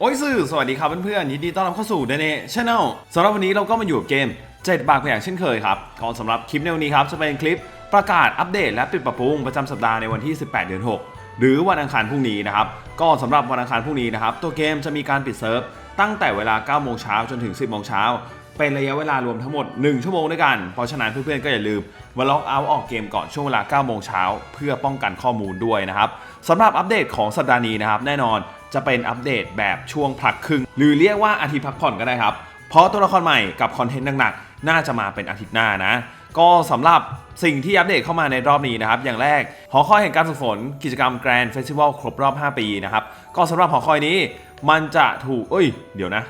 โอ้ยสื่อสวัสดีครับเพื่อนๆยินดีต้อนรับเข้าสู่เดเน่ชาแนลสำหรับวันนี้เราก็มาอยู่กับเกม 7 บาทอย่างเช่นเคยครับก็สำหรับคลิปในวันนี้ครับจะเป็นคลิปประกาศอัปเดตและปิดปรับปรุงประจำสัปดาห์ในวันที่ 18 เดือน 6 หรือวันอังคารพรุ่งนี้นะครับก็สำหรับวันอังคารพรุ่งนี้นะครับตัวเกมจะมีการปิดเซิร์ฟตั้งแต่เวลา 9 โมงเช้าจนถึง 10 โมงเช้า เป็นระยะเวลารวมทั้งหมด 1 ชั่วโมงด้วยกัน เพราะฉะนั้นเพื่อนๆก็อย่าลืมมาล็อกเอาท์ออกเกมก่อนช่วงเวลา9โมงเช้าเพื่อป้องกันข้อมูลด้วยนะครับสำหรับอัปเดตของสัปดาห์นี้นะครับ แน่นอนจะเป็นอัปเดตแบบช่วงพักครึ่ง หรือเรียกว่าอาทิตย์พักผ่อนก็ได้ครับ เพราะตัวละครใหม่กับคอนเทนต์หนักๆน่าจะมาเป็นอาทิตย์หน้านะ ก็สำหรับสิ่งที่อัปเดตเข้ามาในรอบนี้นะครับ อย่างแรกหอคอยแห่งการฝึกฝนกิจกรรมแกรนด์เฟสติวัลครบรอบ 5 ปีนะครับ ก็สำหรับหอคอยนี้มันจะถูกเอ้ย เดี๋ยวนะ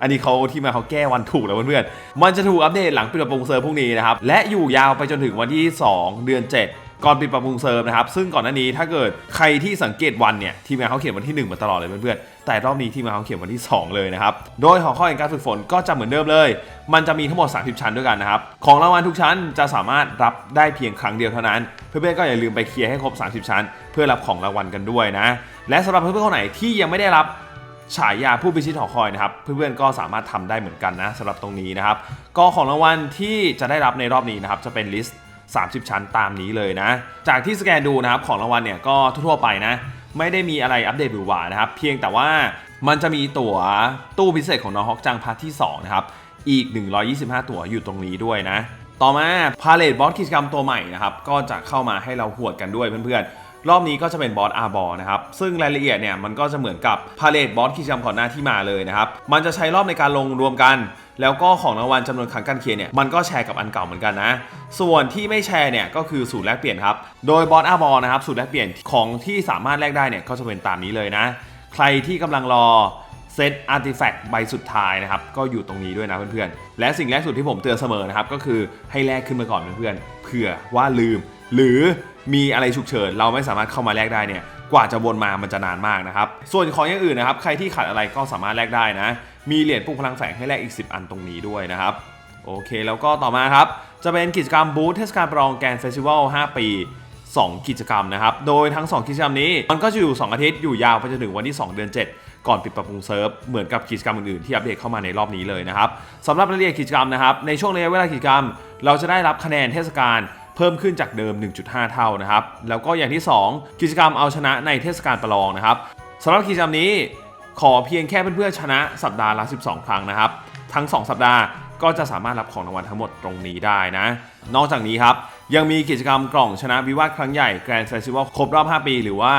อันนี้เขาที่มาเขาแก้วันถูกแล้วเพื่อนๆมันจะถูกอัปเดตหลังปิดประปรงเซอร์พรุ่งนี้นะครับ และอยู่ยาวไปจนถึงวันที่ 2 เดือน 7 ก่อนปิดปรับปรุงเซิร์ฟนะครับ ซึ่งก่อนหน้านี้ถ้าเกิดใครที่สังเกตวันเนี่ยทีมงานเขาเขียนวันที่ 1 มาตลอดเลยเพื่อนๆ แต่รอบนี้ทีมงานเขาเขียนวันที่ 2 เลยนะครับ โดยหอคอยแห่งการฝึกฝนก็จะเหมือนเดิมเลย มันจะมีทั้งหมด 30 ชั้นด้วยกันนะครับ ของรางวัลทุกชั้นจะสามารถรับได้เพียงครั้งเดียวเท่านั้น เพื่อนๆก็อย่าลืมไปเคลียร์ให้ครบ 30 ชั้น เพื่อรับของรางวัลกันด้วยนะ และสำหรับเพื่อนๆคนไหนที่ยังไม่ได้รับฉายาผู้พิชิตหอคอยนะครับเพื่อนๆก็สามารถทำได้เหมือนกันนะสำหรับตรงนี้นะครับก็ของรางวัลที่จะได้รับในรอบนี้นะครับจะเป็นลิสต์ 30 ชั้นตามนี้เลยนะ จากที่สแกนดูนะครับของรางวัลเนี่ยก็ทั่วๆไปนะ ไม่ได้มีอะไรอัปเดตหรือหวานะครับ เพียงแต่ว่ามันจะมีตั๋วตู้พิเศษของน้องฮอกจังพาร์ทที่2นะครับอีก 125 ตั๋วอยู่ตรงนี้ด้วยนะ ต่อมาพาเลตบอสกิจกรรมตัวใหม่นะครับก็จะเข้ามาให้เราหวดกันด้วยเพื่อนๆ รอบนี้ก็จะเป็นบอสอาร์บอนะครับซึ่งรายละเอียดเนี่ยมันก็จะเหมือนกับพาเลตบอสกิจกรรมก่อนหน้าที่มาเลยนะครับมันจะใช้รอบในการลงรวมกัน แล้วก็ของรางวัลจำนวนครั้งการเคลียร์เนี่ยมันก็แชร์กับอันเก่าเหมือนกันนะ ส่วนที่ไม่แชร์เนี่ยก็คือสูตรแลกเปลี่ยนครับ โดยบอสอาบอนะครับสูตรแลกเปลี่ยนของที่สามารถแลกได้เนี่ยก็จะเป็นตามนี้เลยนะ ใครที่กำลังรอเซตอาร์ติแฟกต์ใบสุดท้ายนะครับ ก็อยู่ตรงนี้ด้วยนะเพื่อนๆ และสิ่งแรกสุดที่ผมเตือนเสมอนะครับ ก็คือให้แลกขึ้นมาก่อนเพื่อนๆเผื่อว่าลืม หรือมีอะไรฉุกเฉินเราไม่สามารถเข้ามาแลกได้เนี่ย กว่าจะวนมามันจะนานมากนะครับ ส่วนของอย่างอื่นนะครับ ใครที่ขาดอะไรก็สามารถแลกได้นะ มีเหรียญปลุกพลังแฝงให้แลกอีก 10 อันตรงนี้ด้วยนะครับ โอเค แล้วก็ต่อมาครับ จะเป็นกิจกรรมบูธเทศกาลประลองแกนเฟสติวัล 5 ปี 2 กิจกรรมนะครับ โดยทั้ง 2 กิจกรรมนี้ มันก็จะอยู่ 2 อาทิตย์ อยู่ยาวไปจนถึงวันที่ 2 เดือน 7 ก่อนปิดปรับปรุงเซิร์ฟ เหมือนกับกิจกรรมอื่นๆที่อัปเดตเข้ามาในรอบนี้เลยนะครับสำหรับรายละเอียดกิจกรรมนะครับ ในช่วงระยะเวลากิจกรรม เราจะได้รับคะแนนเทศกาล เพิ่มขึ้นจากเดิม 1.5 เท่านะครับ แล้วก็อย่างที่ 2 กิจกรรมเอาชนะในเทศกาลประลองนะครับสำหรับกิจกรรมนี้ขอเพียงแค่เพื่อนๆชนะสัปดาห์ละ 12 ครั้งนะครับ ทั้ง 2 สัปดาห์ก็จะสามารถรับของรางวัลทั้งหมดตรงนี้ได้นะ นอกจากนี้ครับ ยังมีกิจกรรมกล่องชนะวิวาทครั้งใหญ่ Grand Festival ครบรอบ 5 ปี หรือว่า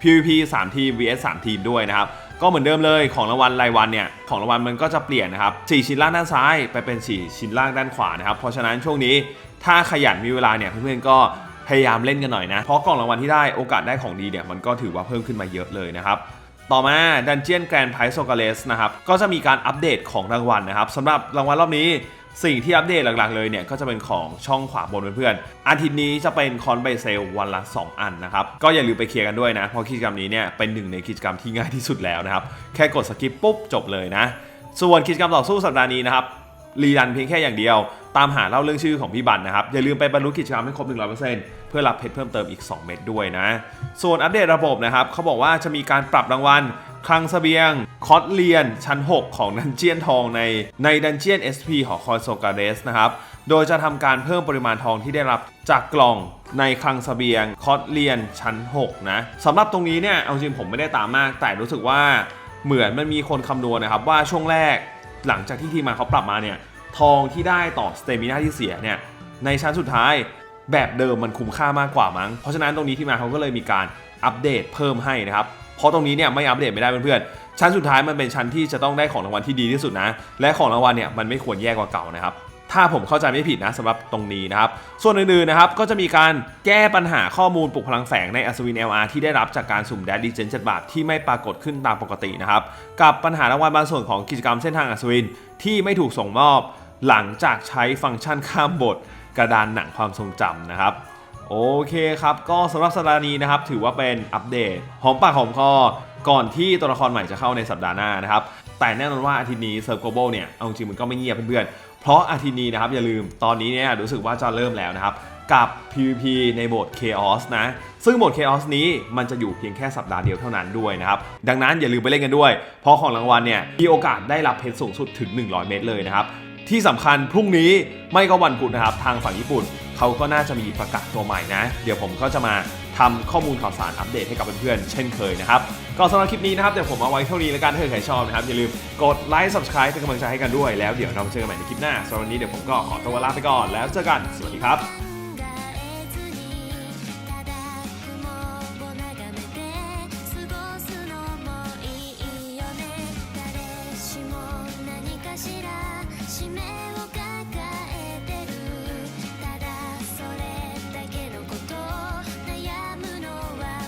PVP 3 ทีม vs 3 ทีมด้วยนะครับ ก็เหมือนเดิมเลยของรางวัลรายวันเนี่ย ของรางวัลมันก็จะเปลี่ยนนะครับ 4 ชิ้นล่างด้านซ้ายไปเป็น 4 ชิ้นล่างด้านขวานะครับ เพราะฉะนั้นช่วงนี้ ถ้าขยันมีเวลาเนี่ยเพื่อนๆก็พยายามเล่นกันหน่อยนะ เพราะกล่องรางวัลที่ได้โอกาสได้ของดีเนี่ยมันก็ถือว่าเพิ่มขึ้นมาเยอะเลยนะครับต่อมา Dungeon Grand Prize s o g a l e s นะครับก็จะมีการอัปเดตของรางวัลนะครับสำหรับรางวัลรอบนี้สิ่งที่อัปเดตหลักๆเลยเนี่ยก็จะเป็นของช่องขวาบนเพื่อนๆอาทิตย์นี้จะเป็นคอนไบเซลวันละ 2 อันนะครับ ก็อย่าลืมไปเคลียร์กันด้วยนะ เพราะกิจกรรมนี้เนี่ยเป็นหนึ่งในกิจกรรมที่ง่ายที่สุดแล้วนะครับ แค่กดสกิปปุ๊บจบเลยนะ ส่วนกิจกรรมต่อสู้สัปดาห์นี้นะครับ รีรันเพียงแค่อย่างเดียว ตามหาเล่าเรื่องชื่อของพี่บันนะครับ อย่าลืมไปบรรลุกิจกรรมให้ครบ 100%เพื่อรับเพชรเพิ่มเติมอีก 2 เม็ดด้วยนะ ส่วนอัปเดตระบบนะครับเขาบอกว่าจะมีการปรับรางวัลคลังเสบียง คอสเลียน ชั้น 6 ของดันเจียนทองในในดันเจียน SP หอคอยโซกาเรสนะครับ โดยจะทำการเพิ่มปริมาณทองที่ได้รับจากกล่องในคลังเสบียง คอสเลียน ชั้น 6 นะสำหรับตรงนี้เนี่ย เอาจริงผมไม่ได้ตามมาก แต่รู้สึกว่าเหมือนมันมีคนคำนวณนะครับว่าช่วงแรก หลังจากที่ทีมงานเขาปรับมาเนี่ยทองที่ได้ต่อสเตมินาที่เสียเนี่ยในชั้นสุดท้ายแบบเดิมมันคุ้มค่ามากกว่ามั้ง เพราะฉะนั้นตรงนี้ที่มาเขาก็เลยมีการอัปเดตเพิ่มให้นะครับ เพราะตรงนี้เนี่ยไม่อัปเดตไม่ได้เพื่อนๆชั้นสุดท้ายมันเป็นชั้นที่จะต้องได้ของรางวัลที่ดีที่สุดนะ และของรางวัลเนี่ยมันไม่ควรแย่กว่าเก่านะครับ ถ้าผมเข้าใจไม่ผิดนะสำหรับตรงนี้นะครับ ส่วนอื่นๆนะครับก็จะมีการแก้ปัญหาข้อมูลปลุกพลังแฝงในอัศวิน LR ที่ได้รับจากการสุ่มแดดดีเจน7บาทที่ไม่ปรากฏขึ้นตามปกตินะครับ กับปัญหารางวัลบางส่วนของกิจกรรมเส้นทางอัศวินที่ไม่ถูกส่งมอบ หลังจากใช้ฟังก์ชันข้ามบท กระดานหนังความทรงจำนะครับโอเคครับ ก็สำหรับสัปดาห์นี้นะครับ ถือว่าเป็นอัปเดตหอมปากหอมคอก่อนที่ตัวละครใหม่จะเข้าในสัปดาห์หน้านะครับ แต่แน่นอนว่าอาทิตย์นี้เซิร์ฟโกลบอลเนี่ย เอาจริงมันก็ไม่เงียบเพื่อนๆ เพราะอาทิตย์นี้นะครับอย่าลืมตอนนี้เนี่ยรู้สึกว่าจะเริ่มแล้วนะครับ กับ PVP ในโหมด Chaos นะ ซึ่งโหมด Chaos นี้มันจะอยู่เพียงแค่สัปดาห์เดียวเท่านั้นด้วยนะครับ ดังนั้นอย่าลืมไปเล่นกันด้วย เพราะของรางวัลเนี่ยมีโอกาสได้รับเพชรสูงสุดถึง 100 เมตรเลยนะครับ ที่สำคัญพรุ่งนี้ไม่ก็วันพุธนะครับทางฝั่งญี่ปุ่น เขาก็น่าจะมีประกาศตัวใหม่นะ เดี๋ยวผมก็จะมา ทำข้อมูลข่าวสารอัปเดตให้กับเพื่อนๆเช่นเคยนะครับก็สำหรับคลิปนี้นะครับเดี๋ยวผมเอาไว้เท่านี้แล้วกันถ้าใครชอบนะครับอย่าลืมกดไลค์ subscribe เป็นกำลังใจให้กันด้วยแล้วเดี๋ยวเราเจอกันใหม่ในคลิปหน้าสำหรับวันนี้เดี๋ยวผมก็ขอตัวลาไปก่อนแล้วเจอกันสวัสดีครับ